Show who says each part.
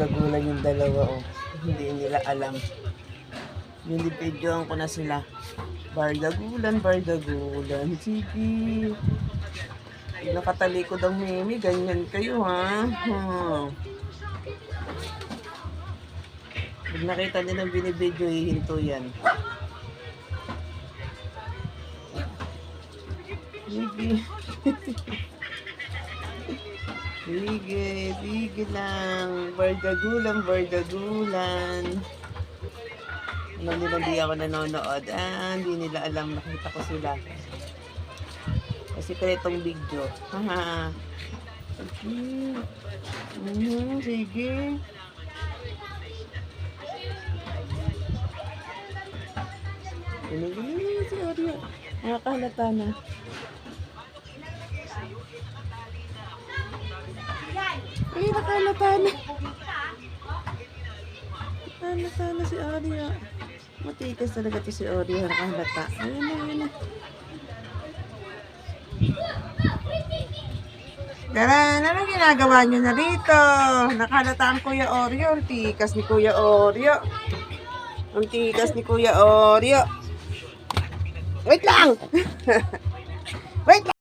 Speaker 1: bardagulan yung dalawa, oh. Hindi nila alam. Binibidyoan ko na sila. Bardagulan, bardagulan. Sige. Nakatalikod ang mimi, ganyan kayo, ha? Hmm. Pag nakita nila binibidyo, hihinto yan. Sige. sige, sige lang. Bardagulan, bardagulan. Alam nila ako nanonood. Ah, hindi nila alam. Nakita ko sila. Kasi itong video. Haha. Sige. Mhm, sige. Binibili si Oreo. Nakakalata na. Ay, nakalata na. Nakalata na si Oreo. Matikas talaga to si Oreo. Nakalata. Ayun na, ayun na. Tara, ano ginagawa nyo na rito? Nakalata ang Kuya Oreo. Ang tikas ni Kuya Oreo. Ang tikas ni Kuya Oreo. Wait lang! Wait lang!